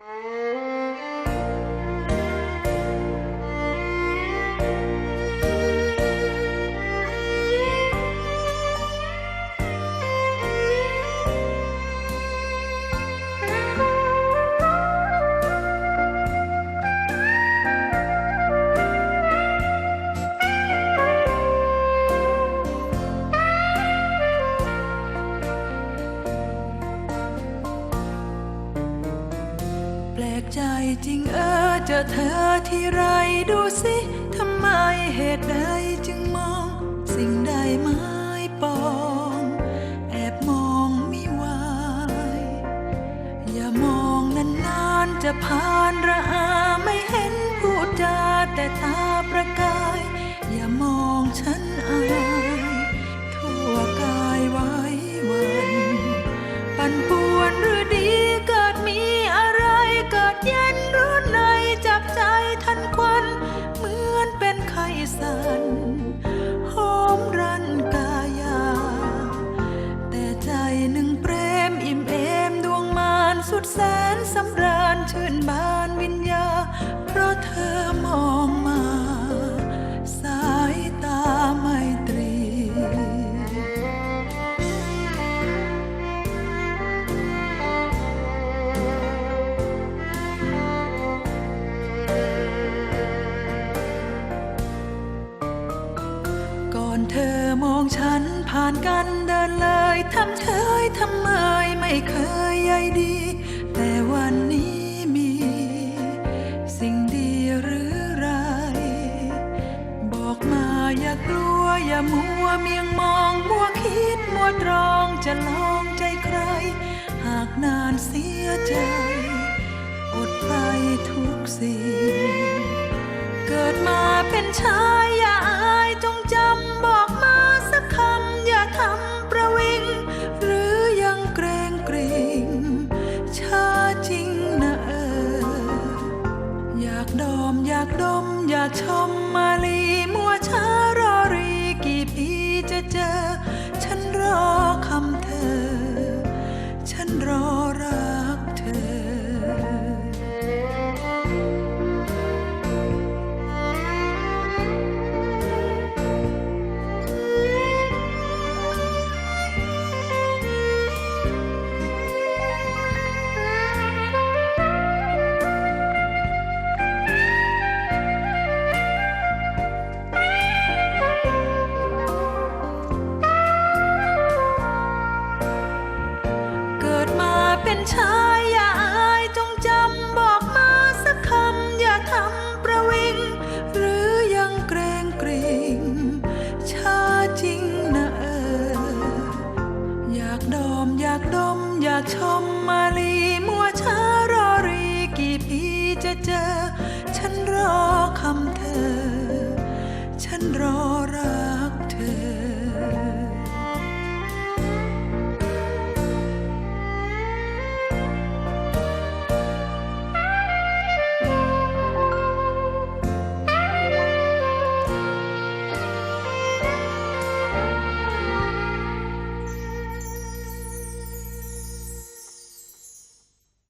แใจจริงเออเจอเธอที่ไรดูสิทำไมเหตุใดจึงมอง สิ่งใดไม่ปอง แอบมองไม่ไหวอย่ามองนานๆจะผ่าน สันหอมรันกายา แต่ใจหนึ่งเปรมอิ่มเอมดวงมานสุดแสนสำราญชื่นบานวิญญา เพราะเธอ เธอมองฉันผ่านกันเดินเลยทำเฉยทำเมยไม่เคยใยดี แต่วันนี้มี สิ่งดีหรือไร บอกมาอย่ากลัวอย่ามัวเมียงมองมัวคิดมัวตรองจะลองใจใคร หากนานเสียใจ อดไปทุกสิ่ง เกิดมาเป็นชาย อยากชมมาลีมัวช้ารอรีกี่ปีจะเจอ ฉันรอคำเธอ ฉันรอ เป็นชายอย่าอายจงจำบอกมาสักคำอย่าทำประวิง หรือยังเกรงเกรงชาจริงนะเออ อยากดอมอยากดม อยากชมมาลีมัวช้ารอรีกี่ปีจะเจอ ฉันรอคำเธอ ฉันรอรักเธอ